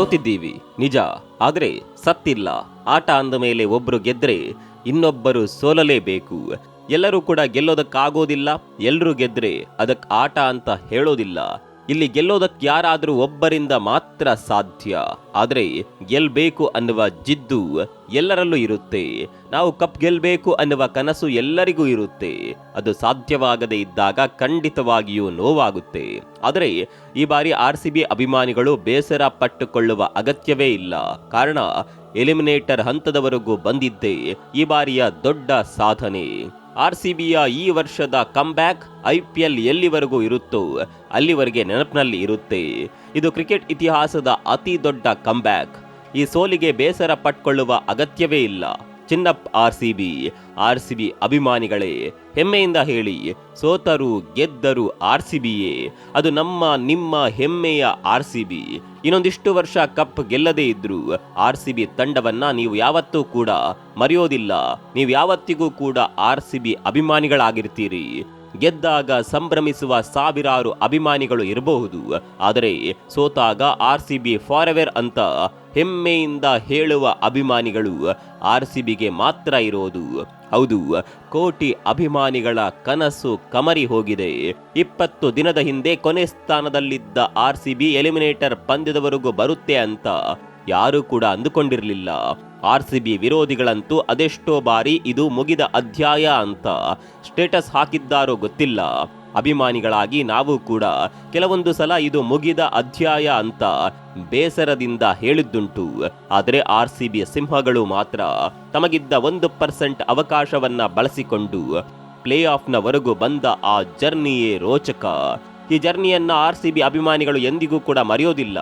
ಸೋತಿದ್ದೀವಿ. ನಿಜ, ಆದರೆ ಸತ್ತಿಲ್ಲ. ಆಟ ಅಂದ ಮೇಲೆ ಒಬ್ರು ಗೆದ್ರೆ ಇನ್ನೊಬ್ಬರು ಸೋಲಲೇಬೇಕು. ಎಲ್ಲರೂ ಕೂಡ ಗೆಲ್ಲೋದಕ್ಕಾಗೋದಿಲ್ಲ ಎಲ್ಲರೂ ಗೆದ್ರೆ ಅದಕ್ಕೆ ಆಟ ಅಂತ ಹೇಳೋದಿಲ್ಲ. ಇಲ್ಲಿ ಗೆಲ್ಲೋದಕ್ಕೆ ಯಾರಾದರೂ ಒಬ್ಬರಿಂದ ಮಾತ್ರ ಸಾಧ್ಯ. ಆದರೆ ಗೆಲ್ಲಬೇಕು ಅನ್ನುವ ಜಿದ್ದು ಎಲ್ಲರಲ್ಲೂ ಇರುತ್ತೆ. ನಾವು ಕಪ್ ಗೆಲ್ಲಬೇಕು ಅನ್ನುವ ಕನಸು ಎಲ್ಲರಿಗೂ ಇರುತ್ತೆ. ಅದು ಸಾಧ್ಯವಾಗದೇ ಇದ್ದಾಗ ಖಂಡಿತವಾಗಿಯೂ ನೋವಾಗುತ್ತೆ. ಆದರೆ ಈ ಬಾರಿ ಆರ್ ಸಿ ಬಿ ಅಭಿಮಾನಿಗಳು ಬೇಸರ ಪಟ್ಟುಕೊಳ್ಳುವ ಅಗತ್ಯವೇ ಇಲ್ಲ. ಕಾರಣ ಎಲಿಮಿನೇಟರ್ ಹಂತದವರೆಗೂ ಬಂದಿದ್ದೇ ಈ ಬಾರಿಯ ದೊಡ್ಡ ಸಾಧನೆ. ಆರ್ ಸಿ ಬಿಯ ಈ ವರ್ಷದ ಕಮ್ಬ್ಯಾಕ್ ಐ ಪಿ ಎಲ್ ಎಲ್ಲಿವರೆಗೂ ಇರುತ್ತೋ ಅಲ್ಲಿವರೆಗೆ ನೆನಪಿನಲ್ಲಿ ಇರುತ್ತೆ. ಇದು ಕ್ರಿಕೆಟ್ ಇತಿಹಾಸದ ಅತಿ ದೊಡ್ಡ ಕಮ್ಬ್ಯಾಕ್. ಈ ಸೋಲಿಗೆ ಬೇಸರ ಪಟ್ಕೊಳ್ಳುವ ಅಗತ್ಯವೇ ಇಲ್ಲ. ಚಿನ್ನಪ್ R C B R C B ಅಭಿಮಾನಿಗಳೇ, ಹೆಮ್ಮೆಯಿಂದ ಹೇಳಿ, ಸೋತರು ಗೆದ್ದರು ಆರ್ ಸಿ ಬಿಯೇ ಅದು ನಮ್ಮ, ನಿಮ್ಮ ಹೆಮ್ಮೆಯ ಆರ್ ಸಿ ಬಿ ಇನ್ನೊಂದಿಷ್ಟು ವರ್ಷ ಕಪ್ ಗೆಲ್ಲದೇ ಇದ್ರು ಆರ್ ಸಿ ಬಿ ತಂಡವನ್ನ ನೀವು ಯಾವತ್ತೂ ಕೂಡ ಮರೆಯೋದಿಲ್ಲ. ನೀವು ಯಾವತ್ತಿಗೂ ಕೂಡ ಆರ್ ಸಿ ಬಿ ಅಭಿಮಾನಿಗಳಾಗಿರ್ತೀರಿ. ಗೆದ್ದಾಗ ಸಂಭ್ರಮಿಸುವ ಸಾವಿರಾರು ಅಭಿಮಾನಿಗಳು ಇರಬಹುದು. ಆದರೆ ಸೋತಾಗ ಆರ್ ಸಿ ಬಿ ಫಾರೆವೆರ್ ಅಂತ ಹೆಮ್ಮೆಯಿಂದ ಹೇಳುವ ಅಭಿಮಾನಿಗಳು ಆರ್ ಸಿ ಬಿಗೆ ಮಾತ್ರ ಇರೋದು. ಹೌದು, ಕೋಟಿ ಅಭಿಮಾನಿಗಳ ಕನಸು ಕಮರಿ ಹೋಗಿದೆ. ಇಪ್ಪತ್ತು ದಿನದ ಹಿಂದೆ ಕೊನೆ ಸ್ಥಾನದಲ್ಲಿದ್ದ ಆರ್ ಸಿ ಬಿ ಎಲಿಮಿನೇಟರ್ ಪಂದ್ಯದವರೆಗೂ ಬರುತ್ತೆ ಅಂತ ಯಾರೂ ಕೂಡ ಅಂದುಕೊಂಡಿರಲಿಲ್ಲ. ಆರ್ ಸಿ ಬಿ ವಿರೋಧಿಗಳಂತೂ ಅದೆಷ್ಟೋ ಬಾರಿ ಇದು ಮುಗಿದ ಅಧ್ಯಾಯ ಅಂತ ಸ್ಟೇಟಸ್ ಹಾಕಿದ್ದಾರೋ ಗೊತ್ತಿಲ್ಲ. ಅಭಿಮಾನಿಗಳಾಗಿ ನಾವು ಕೂಡ ಕೆಲವೊಂದು ಸಲ ಇದು ಮುಗಿದ ಅಧ್ಯಾಯ ಅಂತ ಬೇಸರದಿಂದ ಹೇಳಿದ್ದುಂಟು. ಆದರೆ ಆರ್ ಸಿ ಬಿ ಸಿಂಹಗಳು ಮಾತ್ರ ತಮಗಿದ್ದ ಒಂದು ಪರ್ಸೆಂಟ್ ಅವಕಾಶವನ್ನ ಬಳಸಿಕೊಂಡು ಪ್ಲೇ ಆಫ್ನವರೆಗೂ ಬಂದ ಆ ಜರ್ನಿಯೇ ರೋಚಕ. ಈ ಜರ್ನಿಯನ್ನ ಆರ್ ಸಿ ಬಿ ಅಭಿಮಾನಿಗಳು ಎಂದಿಗೂ ಕೂಡ ಮರೆಯೋದಿಲ್ಲ.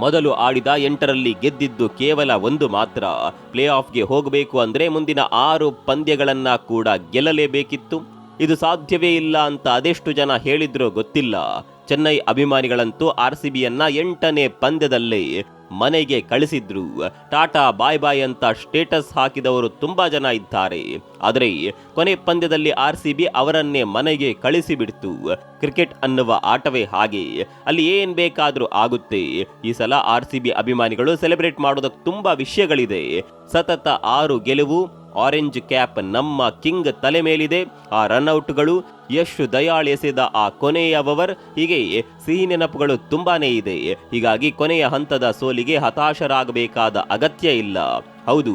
ಮೊದಲು ಆಡಿದ ಎಂಟರಲ್ಲಿ ಗೆದ್ದಿದ್ದು ಕೇವಲ ಒಂದು ಮಾತ್ರ. ಪ್ಲೇ ಆಫ್ಗೆ ಹೋಗಬೇಕು ಅಂದರೆ ಮುಂದಿನ ಆರು ಪಂದ್ಯಗಳನ್ನು ಕೂಡ ಗೆಲ್ಲಲೇಬೇಕಿತ್ತು. ಇದು ಸಾಧ್ಯವೇ ಇಲ್ಲ ಅಂತ ಅದೆಷ್ಟು ಜನ ಹೇಳಿದ್ರೂ ಗೊತ್ತಿಲ್ಲ. ಚೆನ್ನೈ ಅಭಿಮಾನಿಗಳಂತೂ ಆರ್ ಸಿ ಬಿಯನ್ನ ಎಂಟನೇ ಪಂದ್ಯದಲ್ಲೇ ಮನೆಗೆ ಕಳಿಸಿದ್ರು. ಟಾಟಾ ಬಾಯ್ ಬಾಯ್ ಅಂತ ಸ್ಟೇಟಸ್ ಹಾಕಿದವರು ತುಂಬಾ ಜನ ಇದ್ದಾರೆ. ಆದರೆ ಕೊನೆ ಪಂದ್ಯದಲ್ಲಿ ಆರ್ ಸಿ ಬಿ ಅವರನ್ನೇ ಮನೆಗೆ ಕಳಿಸಿಬಿಡ್ತು. ಕ್ರಿಕೆಟ್ ಅನ್ನುವ ಆಟವೇ ಹಾಗೆ. ಅಲ್ಲಿ ಏನ್ ಬೇಕಾದರೂ ಆಗುತ್ತೆ. ಈ ಸಲ ಆರ್ ಸಿ ಬಿ ಅಭಿಮಾನಿಗಳು ಸೆಲೆಬ್ರೇಟ್ ಮಾಡೋದಕ್ಕೆ ತುಂಬಾ ವಿಷಯಗಳಿದೆ. ಸತತ ಆರು ಗೆಲುವು, ಆರೆಂಜ್ ಕ್ಯಾಪ್ ನಮ್ಮ ಕಿಂಗ್ ತಲೆ ಮೇಲಿದೆ. ಆ ರನ್ಔಟ್ಗಳು ಯಶ್ ದಯಾಳ್ ಆ ಕೊನೆಯ ಓವರ್ ಹೀಗೆ ಸಿಹಿ ನೆನಪುಗಳು ತುಂಬಾನೇ ಇದೆ. ಹೀಗಾಗಿ ಕೊನೆಯ ಹಂತದ ಸೋಲಿಗೆ ಹತಾಶರಾಗಬೇಕಾದ ಅಗತ್ಯ ಇಲ್ಲ. ಹೌದು,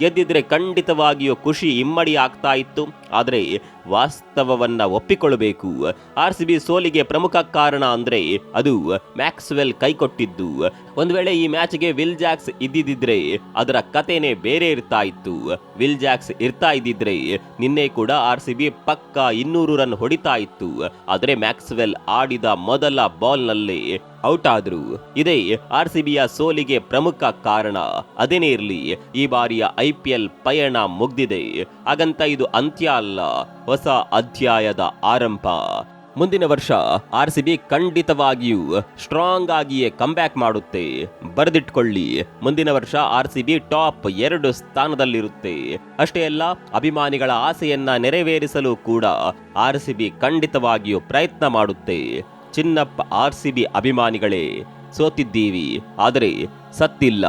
ಗೆದ್ದಿದ್ರೆ ಖಂಡಿತವಾಗಿಯೂ ಖುಷಿ ಇಮ್ಮಡಿ ಆಗ್ತಾ ಇತ್ತು. ಆದರೆ ವಾಸ್ತವವನ್ನ ಒಪ್ಪಿಕೊಳ್ಳಬೇಕು. ಆರ್ ಸಿ ಬಿ ಸೋಲಿಗೆ ಪ್ರಮುಖ ಕಾರಣ ಅಂದ್ರೆ ಅದು ಮ್ಯಾಕ್ಸ್ವೆಲ್ ಕೈಕೊಟ್ಟಿದ್ದು. ಒಂದು ವೇಳೆ ಈ ಮ್ಯಾಚ್ಗೆ ವಿಲ್ ಜಾಕ್ಸ್ ಇದ್ದಿದ್ರೆ ಅದರ ಕಥೆನೇ ಬೇರೆ ಇರ್ತಾ ಇತ್ತು. ವಿಲ್ ಜಾಕ್ಸ್ ಇರ್ತಾ ಇದ್ದಿದ್ರೆ ನಿನ್ನೆ ಕೂಡ ಆರ್ ಸಿ ಬಿ ಪಕ್ಕ ಇನ್ನೂರು ರನ್ ಹೊಡಿತಾ ಇತ್ತು. ಆದರೆ ಮ್ಯಾಕ್ಸ್ವೆಲ್ ಆಡಿದ ಮೊದಲ ಬಾಲ್ನಲ್ಲೇ ಔಟ್ ಆದ್ರು ಇದೇ ಆರ್ ಸಿಬಿಯ ಸೋಲಿಗೆ ಪ್ರಮುಖ ಕಾರಣ. ಅದೇನೇ ಇರಲಿ, ಈ ಬಾರಿಯ ಐ ಪಿ ಎಲ್ ಪಯಣ ಮುಗ್ದಿದೆ. ಹಾಗಂತ ಇದು ಅಂತ್ಯ ಅಲ್ಲ, ಹೊಸ ಅಧ್ಯಾಯದ ಆರಂಭ. ಮುಂದಿನ ವರ್ಷ ಆರ್ ಸಿ ಬಿ ಖಂಡಿತವಾಗಿಯೂ ಸ್ಟ್ರಾಂಗ್ ಆಗಿಯೇ ಕಂಬ್ಯಾಕ್ ಮಾಡುತ್ತೆ. ಬರೆದಿಟ್ಕೊಳ್ಳಿ, ಮುಂದಿನ ವರ್ಷ ಆರ್ ಸಿ ಬಿ ಟಾಪ್ ಎರಡು ಸ್ಥಾನದಲ್ಲಿರುತ್ತೆ. ಅಷ್ಟೇ ಅಲ್ಲ, ಅಭಿಮಾನಿಗಳ ಆಸೆಯನ್ನ ನೆರವೇರಿಸಲು ಕೂಡ ಆರ್ ಸಿ ಬಿ ಖಂಡಿತವಾಗಿಯೂ ಪ್ರಯತ್ನ ಮಾಡುತ್ತೆ. ಚಿನ್ನಪ್ಪ ಆರ್ ಸಿ ಬಿ ಅಭಿಮಾನಿಗಳೇ ಸೋತಿದ್ದೀವಿ ಆದರೆ ಸತ್ತಿಲ್ಲ.